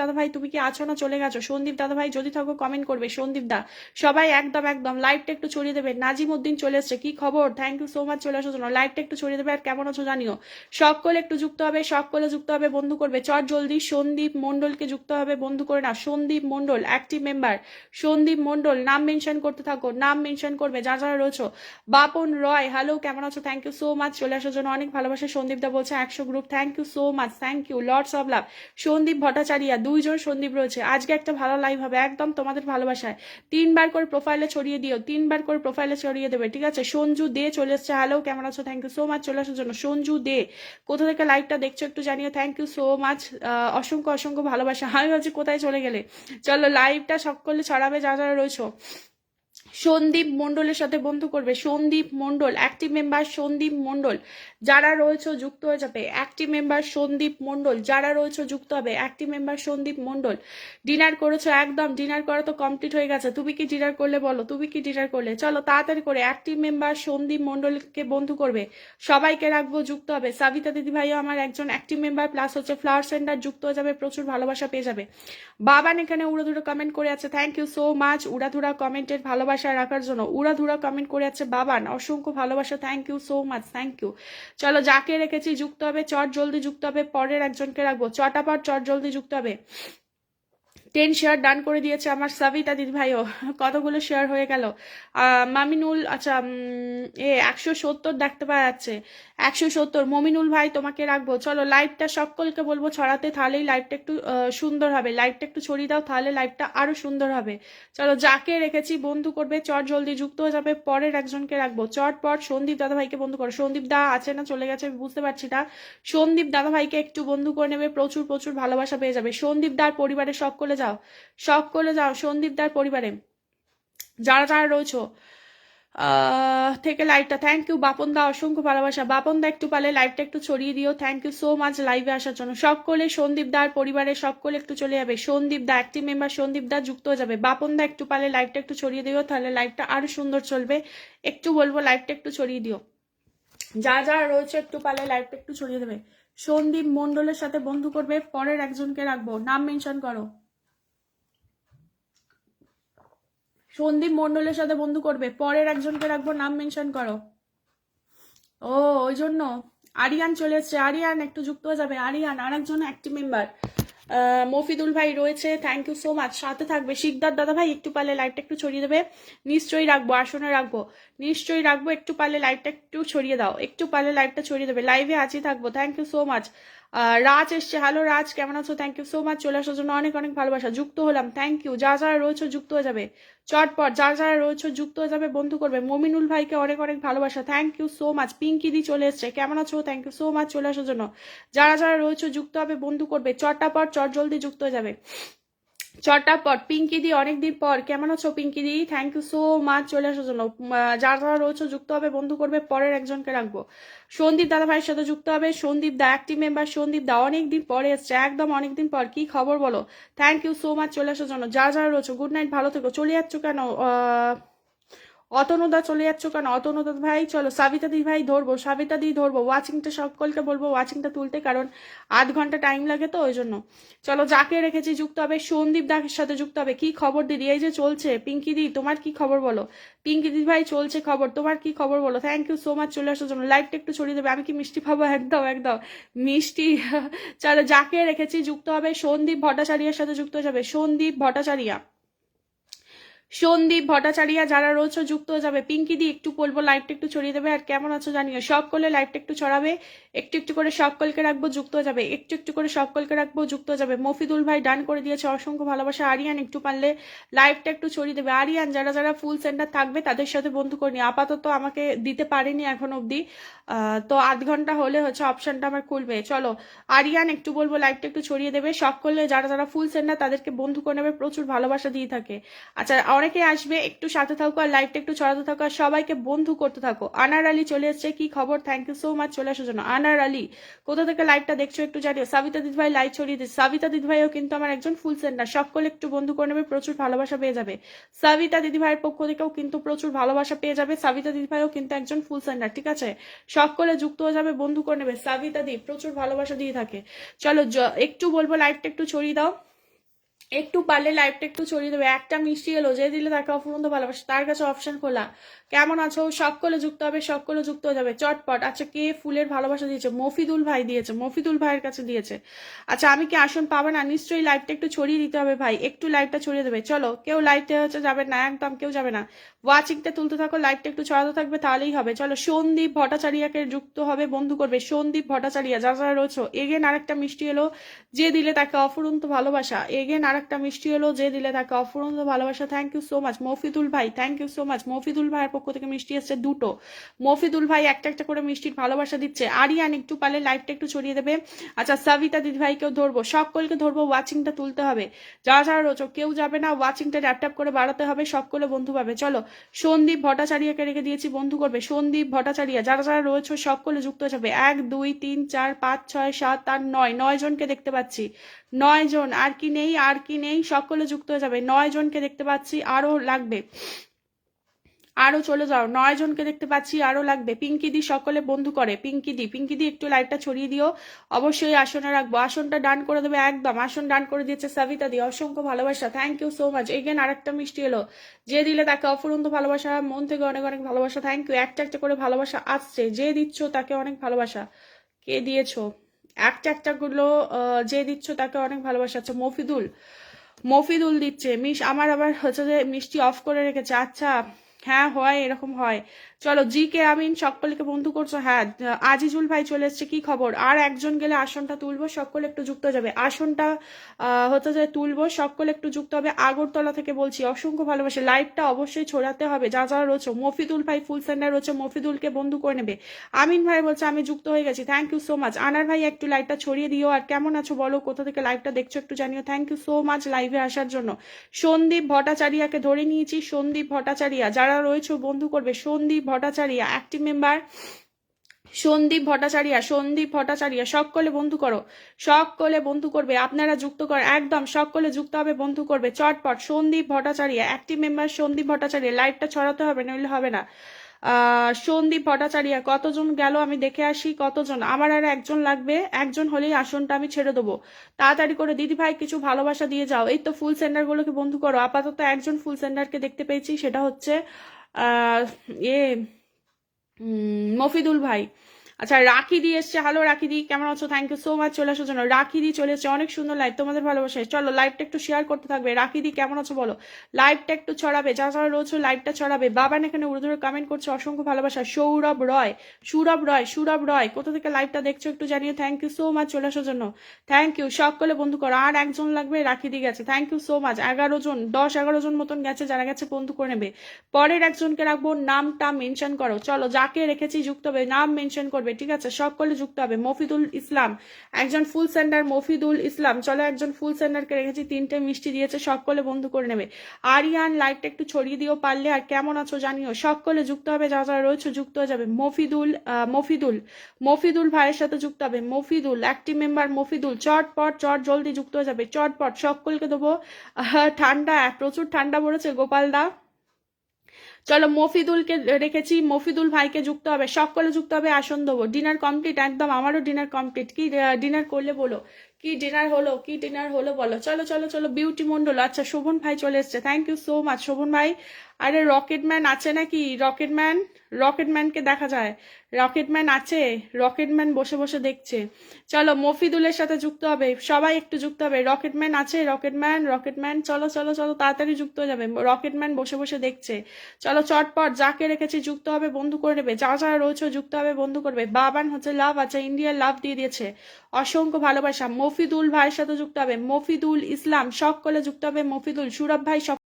দাদা ভাই তুমি কি আছো না চলে গেছো? সন্দীপ দাদা ভাই যদি থাকো কমেন্ট করবে। সন্দীপ দা, সবাই একদম একদম লাইভটা একটু ছড়িয়ে দেবে। নাজিম উদ্দিন চলে এসছে, কি খবর? থ্যাংক ইউ সো মাচ চলে আসার জন্য লাইভটা একটু ছড়িয়ে দেবে আর কেমন আছো জানিও। সকলে একটু যুক্ত হবে, সকলে যুক্ত হবে, বন্ধু করবে। চট জলদি, সন্দীপ মন্ডলকে যুক্ত হবে, বন্ধু করে না সন্দীপ মন্ডল অ্যাক্টিভ মেম্বার সন্দীপ মন্ডল নাম মেনশন করতে থাকো, নাম মেনশন করবে যা যারা রয়েছো। বাপন রয় হ্যালো কেমন আছো? থ্যাংক ইউ সো মাচ চলে আসার জন্য অনেক ভালোবাসা সন্দীপ দা বলছে, একশো group thank you so much thank you lords of love Sandip Bhattacharya দুইজন সন্দীপ রয়েছে। আজকে একটা ভালো লাইভ হবে, একদম তোমাদের ভালোবাসায়। তিনবার করে প্রোফাইলে ছড়িয়ে দিও, তিনবার করে প্রোফাইলে ছড়িয়ে দেবে, ঠিক আছে? সঞ্জু দে চলে এসছে। হ্যালো কেমন আছো? থ্যাংক ইউ সো মাচ চলে আসার জন্য। সঞ্জু দে, কোথা থেকে লাইভটা দেখছ একটু জানিও। থ্যাংক ইউ সো মাচ অসংখ্য অসংখ্য ভালোবাসা। আমি ভাবছি কোথায় চলে গেলে। চলো লাইভটা সকলে ছড়াবে, যা যারা রয়েছো। সন্দীপ মণ্ডলের সাথে বন্ধু করবে। সন্দীপ মণ্ডল অ্যাক্টিভ মেম্বার সন্দীপ মণ্ডল, যারা রয়েছে যুক্ত হয়ে যাবে। অ্যাক্টিভ মেম্বার সন্দীপ মণ্ডল, যারা রয়েছে যুক্ত হবে। Active member Sandip Mondal dinner করেছ, একদম ডিনার করা তো কমপ্লিট হয়ে গেছে। তুমি কি ডিনার করলে বলো? তুমি কি ডিনার করলে? চলো তাড়াতাড়ি করে অ্যাক্টিভ মেম্বার সন্দীপ মণ্ডলকে বন্ধু করবে। সবাইকে রাখব, যুক্ত হবে। সাবিতা দিদি ভাইও আমার একজন অ্যাক্টিভ মেম্বার প্লাস হচ্ছে ফ্লাওয়ার সেন্টার যুক্ত হয়ে যাবে, প্রচুর ভালোবাসা পেয়ে যাবে। বাবান এখানে উড়াধুরা কমেন্ট করে আছে। থ্যাংক ইউ সো মাচ উড়াধুরা কমেন্টের ভালোবাসা। রাখার জন্য উড়াধুরা কমেন্ট করে আছে বাবান। অসংখ্য ভালোবাসা thank you so much thank you চলো, যাকে রেখেছি যুক্ত হবে, চট জলদি যুক্ত হবে, পরের একজনকে রাখব। চটাপট চট জলদি যুক্ত হবে। টেন শেয়ার ডান করে দিয়েছে আমার সাবিতা দিদি ভাইও। কতগুলো শেয়ার হয়ে গেল? মামিনুল আচ্ছা এ, একশো সত্তর দেখতে পাওয়া যাচ্ছে। একশো সত্তর। মমিনুল ভাই, তোমাকে রাখব। চলো লাইভটা সকলকে বলব, ছড়াতে তাহলেই লাইভটা একটু সুন্দর হবে। লাইভটা একটু ছড়িয়ে দাও, তাহলে লাইভটা আরও সুন্দর হবে। চলো, যাকে রেখেছি বন্ধু করবে, চট জলদি যুক্ত হয়ে যাবে, পরের একজনকে রাখব। চট পট সন্দীপ দাদা ভাইকে বন্ধু করো। সন্দীপ দা আছে না, চলে গেছে বুঝতে পারছি না। সন্দীপ দাদা ভাইকে একটু বন্ধু করে নেবে, প্রচুর প্রচুর ভালোবাসা পেয়ে যাবে। সন্দীপ দার পরিবারের সকলে যাও সকলে যাও, সন্দীপ দার পরিবারে। যারা যারা রয়েছো থেকে লাইভটা থ্যাংক ইউ বাপন দা অসংখ্য ভালোবাসা। বাপন দা একটু পালে লাইভটা একটু ছড়িয়ে দিও থ্যাংক ইউ সো মাচ লাইভে আসার জন্য। সকলে সন্দীপ দার পরিবারে সকলে একটু চলে যাবে। সন্দীপ দা অ্যাক্টিভ মেম্বার সন্দীপ দা যুক্ত হয়ে যাবে। বাপন দা একটু পালে লাইভটা একটু ছড়িয়ে দিও, তাহলে লাইভটা আরও সুন্দর চলবে। একটু বলব লাইভটা একটু ছড়িয়ে দিও। যা যা রয়েছে একটু পালে লাইভটা একটু ছড়িয়ে দেবে। সন্দীপ মন্ডলের সাথে বন্ধু করবে, পরের একজনকে রাখব। নাম মেনশন করো। সন্দীপ মন্ডলের সাথে বন্ধু করবে। পরের একজনকে রাখব, নাম মেনশন করো। ও, ওই জন্য। আরিয়ান চলে এসছে। আরিয়ান, একটু যুক্ত হয়ে যাবে। আরিয়ান আর একজন অ্যাক্টিভ মেম্বার মফিদুল ভাই রয়েছে। থ্যাংক ইউ সো মাচ সাথে থাকবে শিকদার দাদা ভাই। একটু পারলে লাইটটা একটু ছড়িয়ে দেবে। নিশ্চয়ই রাখব, আসনে রাখব। নিশ্চয়ই রাখব। একটু পারলে লাইটটা একটু ছড়িয়ে দাও। একটু পারলে লাইটটা ছড়িয়ে দেবে। লাইভে আছি, থাকব। Thank you so much Raj এসছে। হ্যালো রাজ, কেমন আছো? থ্যাংক ইউ সো মাচ চলে আসার জন্য অনেক অনেক ভালোবাসা। যুক্ত হলাম। থ্যাংক ইউ যা যারা রয়েছে যুক্ত হয়ে যাবে। চটপট যারা যারা রয়েছে যুক্ত হয়ে যাবে, বন্ধু করবে। মমিনুল ভাইকে অনেক অনেক ভালোবাসা। Thank you so much Pinki দি চলে এসছে। কেমন আছো? থ্যাংক ইউ সো মাচ চলে আসার জন্য। যারা যারা রয়েছে যুক্ত হবে, বন্ধু করবে। চটাপট চট জলদি যুক্ত হয়ে যাবে। চটাপট পিঙ্কি দি, অনেকদিন পর। কেমন আছো, পিঙ্কি দি? থ্যাংক ইউ সো মাচ চলে আসার জন্য। যারা যারা রয়েছে, যুক্ত হবে, বন্ধু করবে, পরের একজনকে রাখব। সন্দীপ দাদা ভাইয়ের সাথে যুক্ত হবে। সন্দীপ দা একটি মেম্বার সন্দীপ দা, অনেকদিন পরে এসছে। একদম অনেকদিন পর। কি খবর বলো? থ্যাংক ইউ সো মাচ চলে আসার জন্য। যারা যারা রয়েছে গুড নাইট ভালো থেকো। চলে যাচ্ছ কেন? অতনুদা চলে যাচ্ছ কেন? অতনুদা ভাই, চলো সাবিতা দি ভাই ধরবো, সাবিতা দি ধরবো, ওয়াচিংটা সকলকে বলব, ওয়াচিংটা তুলতে কারণ আধ ঘণ্টা টাইম লাগে তো ওই জন্য চলো যাকে রেখেছি যুক্ত হবে, সন্দীপ দাসের সাথে যুক্ত হবে। কি খবর দিদি? এই যে চলছে, পিঙ্কি দি, তোমার কি খবর বলো? পিঙ্কি দিদি ভাই, চলছে খবর, তোমার কি খবর বলো? থ্যাংক ইউ সো মাচ চলে আসার জন্য লাইভটা একটু ছড়িয়ে দেবে, আমি কি মিষ্টি পাবো? একদম একদম। মিষ্টি। চলো যাকে রেখেছি যুক্ত হবে, সন্দীপ ভট্টাচার্যের সাথে যুক্ত হয়ে যাবে, সন্দীপ ভট্টাচার্য। সন্দীপ ভট্টাচারিয়া যারা রয়েছে, যুক্ত হয়ে যাবে। পিঙ্কি দি, একটু বলব লাইভটা একটু ছড়িয়ে দেবে। আর কেমন আছো জানিও সকলে লাইভটা একটু ছড়াবে। একটু একটু করে সকলকে রাখব, যুক্ত হয়ে যাবে। একটু একটু করে সকলকে রাখব, যুক্ত হয়ে যাবে। মফিদুল ভাই ডান করে দিয়েছে, অসংখ্য ভালোবাসা। আরিয়ান একটু পারলে লাইভটা একটু ছড়িয়ে দেবে। আরিয়ান, যারা যারা ফুল সেন্টার থাকবে, তাদের সাথে বন্ধু করিনি আপাতত আমাকে দিতে পারেনি এখন অবধি। তো আধ ঘণ্টা হলে হচ্ছে অপশনটা আমার খুলবে। চলো, আরিয়ান একটু বলব লাইভটা একটু ছড়িয়ে দেবে। সকলে যারা যারা ফুল সেন্টার তাদেরকে বন্ধু করে নেবে। প্রচুর ভালোবাসা দিয়ে থাকে। আচ্ছা অনেকে আসবে, একটু সাথে থাকো আর লাইভটা একটু ছড়াতে থাকো আর সবাইকে বন্ধু করতে থাকো। আনার আলী চলে এসছে, কি খবর? থ্যাংক ইউ সো মাচ চলে আসার জন্য। আনার আলী, কোথা থেকে লাইভটা দেখছ একটু জানিও। সাবিতা দিদিভাই লাইভ ছড়িয়ে দিচ্ছে। সাবিতা দিদিভাইও কিন্তু আমার একজন ফুল সেন্টার সকলে একটু বন্ধু করে নেবে, প্রচুর ভালোবাসা পেয়ে যাবে। সাবিতা দিদিভাইয়ের পক্ষ থেকেও কিন্তু প্রচুর ভালোবাসা পেয়ে যাবে। সাবিতা দিদিভাইও কিন্তু একজন ফুল সেন্টার ঠিক আছে? সকলে যুক্ত হয়ে যাবে, বন্ধু করে নেবে। সাবিতা দি, প্রচুর ভালোবাসা দিয়ে থাকে। চলো একটু বলব লাইভটা একটু ছড়িয়ে দাও। একটু পারলে লাইফটা একটু ছড়িয়ে দেবে। একটা মিষ্টি এলো, যে দিলে তাকে অফুরন্ত ভালোবাসে, তার কাছে অপশন খোলা। কেমন আছো? সকলে যুক্ত হবে, সকলে যুক্ত হয়ে যাবে। চটপট। আচ্ছা কে ফুলের ভালোবাসা দিয়েছে? মফিদুল ভাই দিয়েছে। মফিদুল ভাইয়ের কাছে দিয়েছে। আচ্ছা আমি কি আসন পাবো না? নিশ্চয়ই লাইভটা একটু ছড়িয়ে দিতে হবে ভাই। একটু লাইভটা ছড়িয়ে দেবে। চলো, কেউ লাইভটা হচ্ছে যাবে না, একদম কেউ যাবে না। ওয়াচিংটা তুলতে থাকো লাইভটা একটু ছড়াতে থাকবে, তাহলেই হবে। চলো, সন্দীপ ভট্টাচারিয়াকে যুক্ত হবে, বন্ধু করবে। সন্দীপ ভট্টাচারিয়া যা যারা রয়েছে এগেন আরেকটা মিষ্টি এলো, যে দিলে তাকে অফুরন্ত ভালোবাসা। এগেন আরেকটা মিষ্টি এলো, যে দিলে তাকে অফুরন্ত ভালোবাসা। Thank you so much Mofidul ভাই। Thank you so much Mofidul ভাইয়ের পক্ষ থেকে মিষ্টি এসছে দুটো। মফিদুল ভাই একটা একটা করে মিষ্টির ভালোবাসা দিচ্ছে। আরিয়ান একটু পালে লাইভটা একটু ছড়িয়ে দেবে। আচ্ছা সবিতা দিদি ভাইকেও ধরবো। সকলকে ধরবো ওয়াচিংটা তুলতে হবে। যারা যারা রোচো কেউ যাবে না ওয়াচিংটা ট্যাপ করে বাড়াতে হবে, সকলে বন্ধু পাবে। চলো, সন্দীপ ভট্টাচারিয়াকে রেখে দিয়েছি, বন্ধু করবে। সন্দীপ ভট্টাচারিয়া, যারা যারা রয়েছে, সকলে যুক্ত হয়ে যাবে। এক, দুই, তিন, চার, পাঁচ, ছয়, সাত, আট, নয় নয় জনকে দেখতে পাচ্ছি। নয় জন, আর কি নেই, আর কি নেই, সকলে যুক্ত হয়ে যাবে। নয় জনকে দেখতে পাচ্ছি, আরও লাগবে। আরও চলে যাও। নয় জনকে দেখতে পাচ্ছি, আরও লাগবে। পিঙ্কি দি সকলে বন্ধু করে। পিঙ্কি দি পিঙ্কি দি, একটু লাইটটা ছড়িয়ে দিও। অবশ্যই আসনে রাখব। আসনটা ডান করে দেবে একদম। আসন ডান করে দিয়েছে সবিতা দি। অসংখ্য ভালোবাসা। Thank you so much again আরেকটা মিষ্টি এলো। যে দিলে তাকে অফুরন্ত ভালোবাসা, মন থেকে অনেক অনেক ভালোবাসা। থ্যাংক ইউ একটা একটা করে ভালোবাসা আসছে। যে দিচ্ছ তাকে অনেক ভালোবাসা। কে দিয়েছ? একটা একটা গুলো যে দিচ্ছ তাকে অনেক ভালোবাসা আচ্ছা মফিদুল। মফিদুল দিচ্ছে। মিস আমার আবার হচ্ছে যে মিষ্টি অফ করে রেখেছে। আচ্ছা। হ্যাঁ হয় এরকম হয় চলো জি কে আমিন সকলকে বন্ধু করছ হ্যাঁ আজিজুল ভাই চলে এসছে, কি খবর? আর একজন গেলে আসনটা তুলবো, সকলে একটু যুক্ত যাবে। আসনটা হতে যায় তুলবো, সকলে একটু যুক্ত হবে। আগরতলা থেকে বলছি, অসংখ্য ভালোবাসে। লাইভটা অবশ্যই ছড়াতে হবে, যা যারা রয়েছে। মফিদুল ভাই ফুল সেন্টার রয়েছে, মফিদুলকে বন্ধু করে নেবে। আমিন ভাই বলছে, আমি যুক্ত হয়ে গেছি থ্যাংক ইউ সো মাচ আনার ভাই, একটু লাইভটা ছড়িয়ে দিও, আর কেমন আছো বলো, কোথা থেকে লাইভটা দেখছ একটু জানিও। থ্যাংক ইউ সো মাচ লাইভে আসার জন্য। সন্দীপ ভট্টাচারিয়াকে ধরে নিয়েছি, সন্দীপ ভট্টাচারিয়া, যারা রয়েছে, বন্ধু করবে। সন্দীপ ভট্টাচারিয়া অ্যাক্টিভ মেম্বার সন্দীপ ভট্টাচারিয়া সন্দীপ ভট্টাচারিয়া, সকলে বন্ধু করো, সকলে বন্ধু করবে, আপনারা যুক্ত করেন একদম সকলে যুক্ত হবে, বন্ধু করবে, চটপট, সন্দীপ ভট্টাচারিয়া অ্যাক্টিভ মেম্বার সন্দীপ ভট্টাচারিয়া লাইভটা ছড়াতে হবে, নইলে হবে না। সন্দীপ ভট্টাচারিয়া, কতজন গেল আমি দেখে আসি, কতজন? আমার আর একজন লাগবে, একজন হলেই আসনটা আমি ছেড়ে দেবো। তাড়াতাড়ি করে দিদি ভাই কিছু ভালোবাসা দিয়ে যাও, এই তো ফুল সেন্টারগুলোকে বন্ধু করো, আপাতত একজন ফুল সেন্টারকে দেখতে পেয়েছি, সেটা হচ্ছে এ মফিদুল ভাই আচ্ছা রাখি দি এসছে। হ্যালো রাখি দি। কেমন আছো? থ্যাংক ইউ সো মাচ চলে আসার জন্য রাখি দি চলে এসছে। অনেক সুন্দর লাইভ তোমাদের ভালোবাসে চলো লাইভটা একটু শেয়ার করতে থাকবে। রাখি দি, কেমন আছো বলো? লাইভটা একটু ছড়াবে। যা যারা রয়েছে লাইভটা ছড়াবে। বাবান এখানে উড়ে ধরে কমেন্ট করছে। অসংখ্য ভালোবাসা। সৌরভ রয়, সুরভ রয় সুরভ রয়। কোথা থেকে লাইভটা দেখছ একটু জানিয়ে থ্যাংক ইউ সো মাচ চলে আসার জন্য থ্যাংক ইউ সকলে বন্ধু করো। আর একজন লাগবে, রাখি দি গেছে। থ্যাংক ইউ সো মাচ এগারো জন, দশ, এগারো জন মতন গেছে। যারা গেছে, বন্ধু করে নেবে। পরের একজনকে রাখব। নামটা মেনশন করো। চলো, যাকে রেখেছি যুক্ত হবে, নাম মেনশন করবে। ঠিক আছে? সকলে যুক্ত হবে। মফিদুল ইসলাম, একজন ফুল সেন্ডার মফিদুল ইসলাম। চলো একজন ফুল সেন্ডারকে রেখেছি, তিনটে মিষ্টি দিয়েছে সকলে বন্ধু করে নেবে। আরিয়ান লাইটটা একটু ছড়িয়ে দিও পারলে, আর কেমন আছো জানিও। সকলে যুক্ত হবে, যারা যারা রয়েছে যুক্ত হয়ে যাবে। মফিদুল মফিদুল মফিদুল ভাইয়ের সাথে যুক্ত হবে। মফিদুল একটি মেম্বার মফিদুল, চটপট, চট, জলদি যুক্ত হয়ে যাবে। চটপট, সকলকে দেবো। ঠান্ডা, প্রচুর ঠান্ডা পড়েছে গোপালদা চলো মফিদুলকে রেখেছি, মফিদুল ভাইকে যুক্ত হবে, সকলে যুক্ত হবে, আসন দেবো ডিনার কমপ্লিট একদম আমারও ডিনার কমপ্লিট কি ডিনার করলে বলো? কি ডিনার হলো, কি ডিনার হলো বলো? চলো চলো চলো বিউটি মন্ডল আচ্ছা শোভন ভাই চলে এসছে। Thank you so much Shobhan ভাই। আরে রকেটম্যান আছে নাকি? রকেটম্যান রকেটম্যানকে দেখা যায়। রকেটম্যান আছে। রকেটম্যান বসে বসে দেখছে। চলো, মফিদুলের সাথে যুক্ত হবে। সবাই একটু যুক্ত হবে। রকেটম্যান আছে রকেটম্যান রকেটম্যান চলো চলো চলো, তাড়াতাড়ি যুক্ত হয়ে যাবে। রকেটম্যান বসে বসে দেখছে। চলো, চটপট, যাকে রেখেছি যুক্ত হবে, বন্ধু করে নেবে। যা যারা রয়েছে যুক্ত হবে, বন্ধু করবে। বাবান হচ্ছে লাভ আছে, ইন্ডিয়ার লাভ দিয়ে দিয়েছে। অসংখ্য ভালোবাসা। মফিদুল ভাইয়ের সাথে যুক্ত হবে। মফিদুল ইসলাম সকলে যুক্ত হবে। মফিদুল, সুরভ ভাই